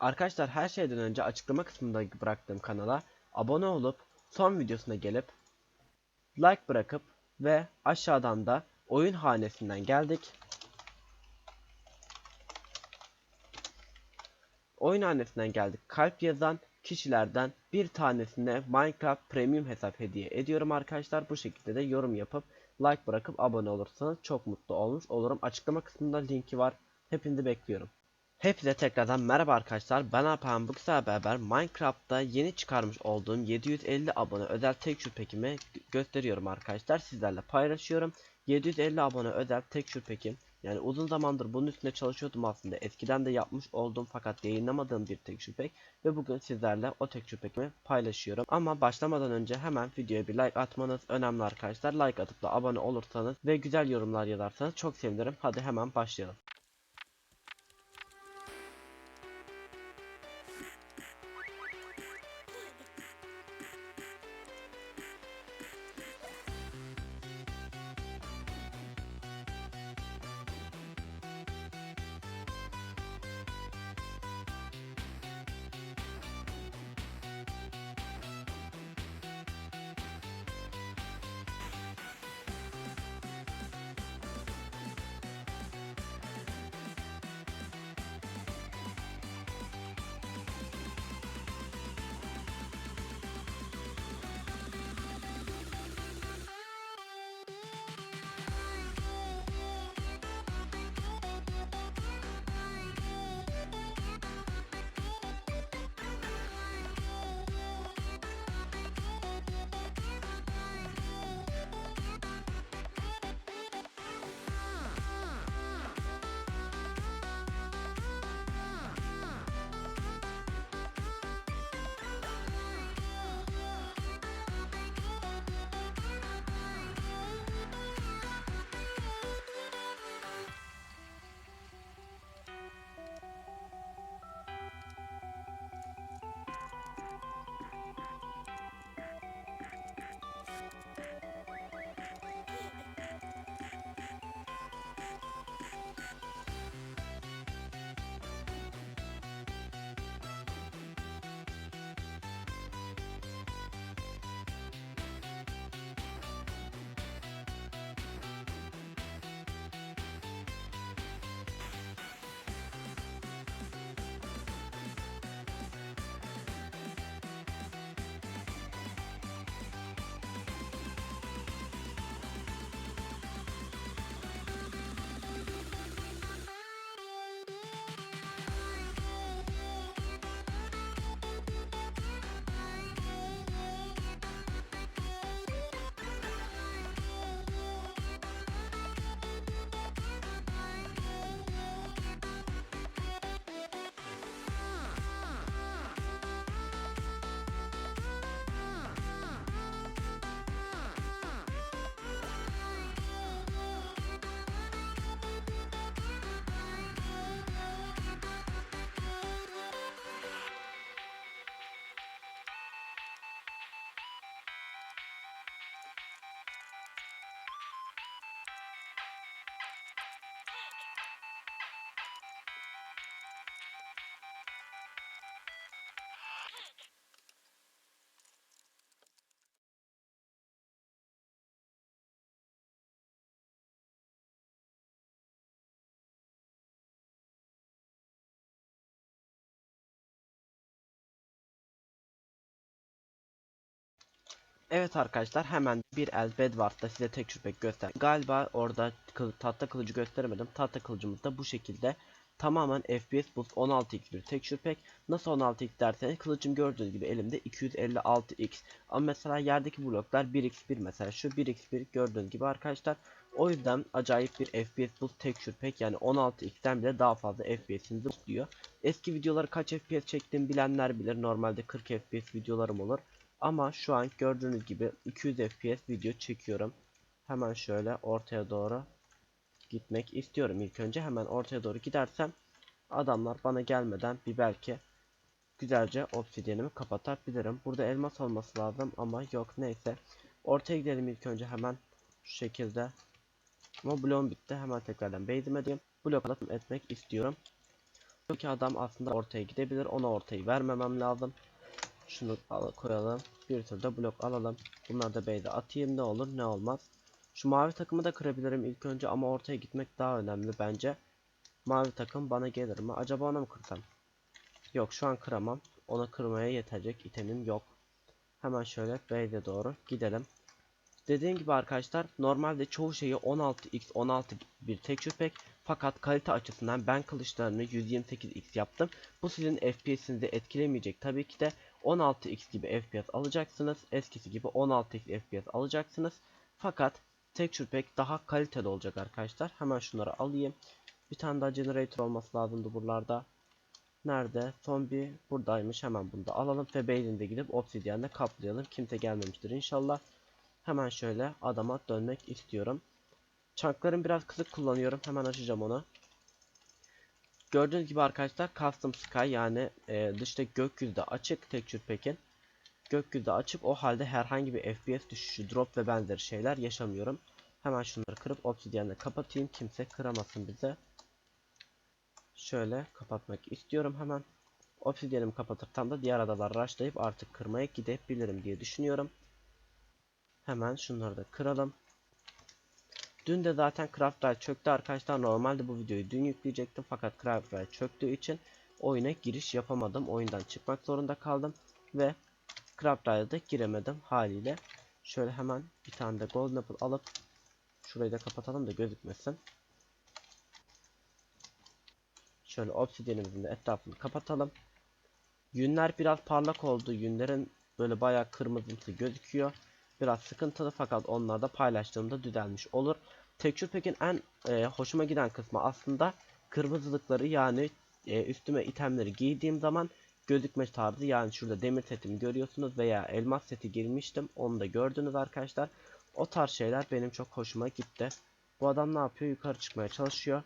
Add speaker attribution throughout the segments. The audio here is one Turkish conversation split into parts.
Speaker 1: Arkadaşlar her şeyden önce açıklama kısmında bıraktığım kanala abone olup son videosuna gelip like bırakıp ve aşağıdan da oyun hanesinden geldik. Oyun hanesinden geldik. Kalp yazan kişilerden bir tanesine Minecraft Premium hesap hediye ediyorum arkadaşlar. Bu şekilde de yorum yapıp like bırakıp abone olursanız çok mutlu olmuş olurum. Açıklama kısmında linki var. Hepinizi bekliyorum. Hepinize tekrardan merhaba arkadaşlar. Ben Alpan bu güzel beraber Minecraft'ta yeni çıkarmış olduğum 750 abone özel texture pack'imi gö- gösteriyorum arkadaşlar. Sizlerle paylaşıyorum. 750 abone özel texture pack'im. Yani uzun zamandır bunun üstünde çalışıyordum aslında. Eskiden de yapmış olduğum fakat yayınlamadığım bir texture pack. Ve bugün sizlerle o texture pack'imi paylaşıyorum. Ama başlamadan önce hemen videoya bir like atmanız önemli arkadaşlar. Like atıp da abone olursanız ve güzel yorumlar yazarsanız çok sevinirim. Hadi hemen başlayalım. Evet arkadaşlar hemen bir el Bedwars'ta size tek şüphe göster. Galiba orada kıl, tahta kılıcı gösteremedim. Tahta kılıcımız da bu şekilde tamamen FPS boost 16x bir tek şüphe. Nasıl 16x derseniz kılıcım gördüğünüz gibi elimde 256x. Ama mesela yerdeki bloklar 1x1 mesela şu 1x1 gördüğünüz gibi arkadaşlar. O yüzden acayip bir FPS boost tek şüphe yani 16x'ten bile daha fazla FPS'inizi boostluyor. Eski videoları kaç FPS çektiğimi bilenler bilir. Normalde 40 FPS videolarım olur. Ama şu an gördüğünüz gibi 200 FPS video çekiyorum. Hemen şöyle ortaya doğru gitmek istiyorum ilk önce. Hemen ortaya doğru gidersem adamlar bana gelmeden bir belki güzelce obsidyenimi kapatabilirim. Burada elmas olması lazım ama yok neyse. Ortaya gidelim ilk önce hemen şu şekilde. Ama bloğum bitti. Hemen tekrardan base'ime diyeyim. Blok etmek istiyorum. ki adam aslında ortaya gidebilir. Ona ortayı vermemem lazım. Şunu al- koyalım. Bir tür de blok alalım. Bunları da B'de atayım. Ne olur ne olmaz. Şu mavi takımı da kırabilirim ilk önce ama ortaya gitmek daha önemli bence. Mavi takım bana gelir mi? Acaba ona mı kırsam? Yok şu an kıramam. Ona kırmaya yetecek itemim yok. Hemen şöyle B'de doğru gidelim. Dediğim gibi arkadaşlar normalde çoğu şeyi 16x 16 bir texture pack fakat kalite açısından ben kılıçlarını 128x yaptım. Bu sizin FPS'inizi etkilemeyecek tabii ki de 16x gibi FPS alacaksınız. Eskisi gibi 16x FPS alacaksınız. Fakat texture pack daha kaliteli olacak arkadaşlar. Hemen şunları alayım. Bir tane daha generator olması lazımdı buralarda. Nerede? Son bir buradaymış. Hemen bunu da alalım ve Beylin'de gidip obsidiyenle kaplayalım. Kimse gelmemiştir inşallah. Hemen şöyle adama dönmek istiyorum. Çanklarım biraz kısık kullanıyorum. Hemen açacağım onu. Gördüğünüz gibi arkadaşlar Custom Sky yani e, dışta gökyüzü açık Texture Pack'in. Gökyüzü açık o halde herhangi bir FPS düşüşü, drop ve benzeri şeyler yaşamıyorum. Hemen şunları kırıp obsidyenle kapatayım. Kimse kıramasın bize. Şöyle kapatmak istiyorum hemen. Obsidyenimi kapatırsam da diğer adalar rushlayıp artık kırmaya gidebilirim diye düşünüyorum. Hemen şunları da kıralım. Dün de zaten Craft Ride çöktü arkadaşlar. Normalde bu videoyu dün yükleyecektim fakat Craft Ride çöktüğü için oyuna giriş yapamadım. Oyundan çıkmak zorunda kaldım ve Craft Ride'a da giremedim haliyle. Şöyle hemen bir tane de Golden Apple alıp şurayı da kapatalım da gözükmesin. Şöyle obsidyenimizin de etrafını kapatalım. Yünler biraz parlak oldu. Yünlerin böyle bayağı kırmızısı gözüküyor. Biraz sıkıntılı fakat onlarda paylaştığımda düzelmiş olur. Texture Pack'in en e, hoşuma giden kısmı aslında kırmızılıkları yani e, üstüme itemleri giydiğim zaman gözükme tarzı yani şurada demir setimi görüyorsunuz veya elmas seti girmiştim onu da gördünüz arkadaşlar. O tarz şeyler benim çok hoşuma gitti. Bu adam ne yapıyor? Yukarı çıkmaya çalışıyor.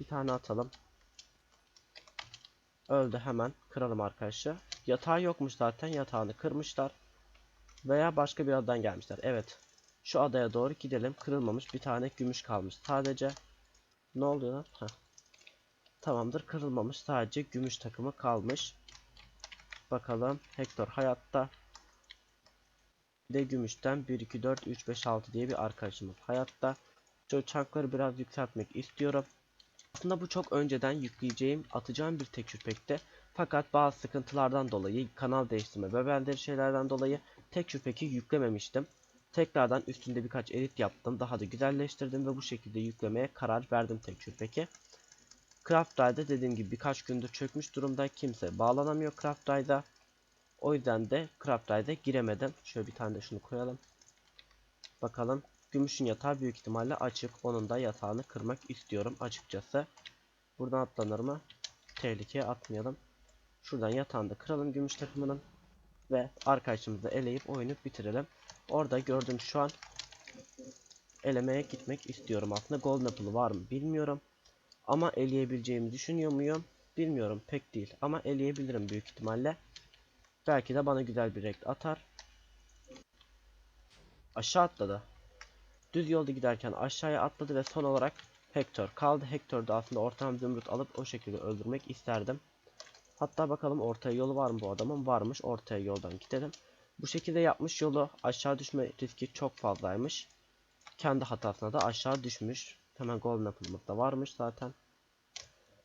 Speaker 1: Bir tane atalım. Öldü hemen. Kıralım arkadaşlar. Yatağı yokmuş zaten. Yatağını kırmışlar. Veya başka bir adadan gelmişler. Evet. Şu adaya doğru gidelim. Kırılmamış bir tane gümüş kalmış. Sadece ne oluyor lan? Heh. Tamamdır. Kırılmamış. Sadece gümüş takımı kalmış. Bakalım. Hector hayatta. Bir de gümüşten 1, 2, 4, 3, 5, 6 diye bir arkadaşımız hayatta. Şu çankları biraz yükseltmek istiyorum. Aslında bu çok önceden yükleyeceğim, atacağım bir texture pack'te. Fakat bazı sıkıntılardan dolayı, kanal değiştirme ve benzeri şeylerden dolayı texture pack'i yüklememiştim. Tekrardan üstünde birkaç edit yaptım. Daha da güzelleştirdim ve bu şekilde yüklemeye karar verdim texture pack'i. Craft Ride'da dediğim gibi birkaç gündür çökmüş durumda. Kimse bağlanamıyor Craft. O yüzden de Craft giremedim. Şöyle bir tane de şunu koyalım. Bakalım. Gümüşün yatağı büyük ihtimalle açık. Onun da yatağını kırmak istiyorum açıkçası. Buradan atlanır mı? Tehlikeye atmayalım. Şuradan yatağını da kıralım gümüş takımının. Ve arkadaşımızı eleyip oyunu bitirelim. Orada gördüğüm şu an elemeye gitmek istiyorum aslında. Golden Apple'ı var mı bilmiyorum. Ama eleyebileceğimi düşünüyor muyum? Bilmiyorum pek değil. Ama eleyebilirim büyük ihtimalle. Belki de bana güzel bir renk atar. Aşağı atladı. Düz yolda giderken aşağıya atladı ve son olarak Hector kaldı. Hector da aslında ortam zümrüt alıp o şekilde öldürmek isterdim. Hatta bakalım ortaya yolu var mı bu adamın? Varmış. Ortaya yoldan gidelim. Bu şekilde yapmış yolu aşağı düşme riski çok fazlaymış. Kendi hatasına da aşağı düşmüş. Hemen golden apple'ımız da varmış zaten.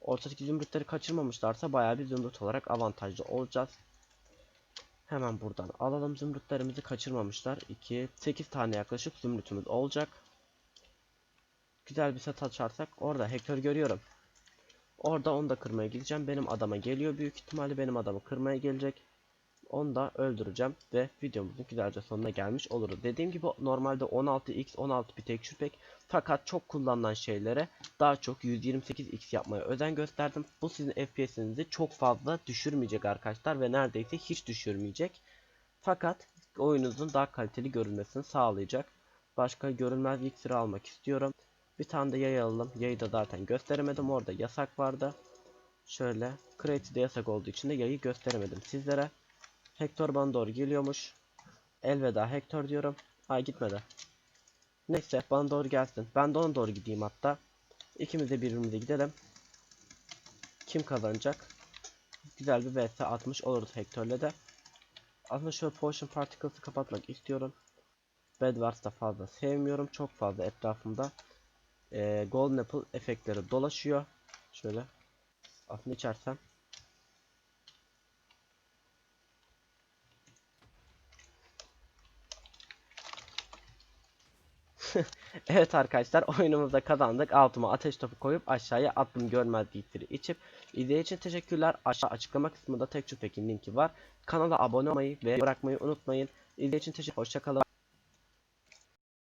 Speaker 1: Ortadaki zümrütleri kaçırmamışlarsa bayağı bir zümrüt olarak avantajlı olacağız. Hemen buradan alalım zümrütlerimizi kaçırmamışlar. 2 8 tane yaklaşık zümrütümüz olacak. Güzel bir set açarsak orada Hector görüyorum. Orada onu da kırmaya gideceğim. Benim adama geliyor büyük ihtimalle benim adamı kırmaya gelecek. Onu da öldüreceğim ve videomuzun güzelce sonuna gelmiş oluruz. Dediğim gibi normalde 16x 16 bir texture pack fakat çok kullanılan şeylere daha çok 128x yapmaya özen gösterdim. Bu sizin FPS'inizi çok fazla düşürmeyecek arkadaşlar ve neredeyse hiç düşürmeyecek. Fakat oyununuzun daha kaliteli görünmesini sağlayacak. Başka görünmez iksiri almak istiyorum. Bir tane de yay alalım. Yayı da zaten gösteremedim. Orada yasak vardı. Şöyle. Crate'de yasak olduğu için de yayı gösteremedim sizlere. Hector bana doğru geliyormuş. Elveda Hector diyorum. Ay gitmedi. Neyse bana doğru gelsin. Ben de ona doğru gideyim hatta. İkimiz de birbirimize gidelim. kim kazanacak? Güzel bir vs atmış oluruz Hector'le de. Aslında şöyle Potion Particles'ı kapatmak istiyorum. Bedwars'ı da fazla sevmiyorum. Çok fazla etrafımda eee Golden Apple efektleri dolaşıyor. Şöyle. Aslında içersem. evet arkadaşlar oyunumuzda kazandık. Altıma ateş topu koyup aşağıya attım görmez iksiri içip. İzlediğiniz için teşekkürler. Aşağı açıklama kısmında tek linki var. Kanala abone olmayı ve bırakmayı unutmayın. İzlediğiniz için teşekkür Hoşçakalın.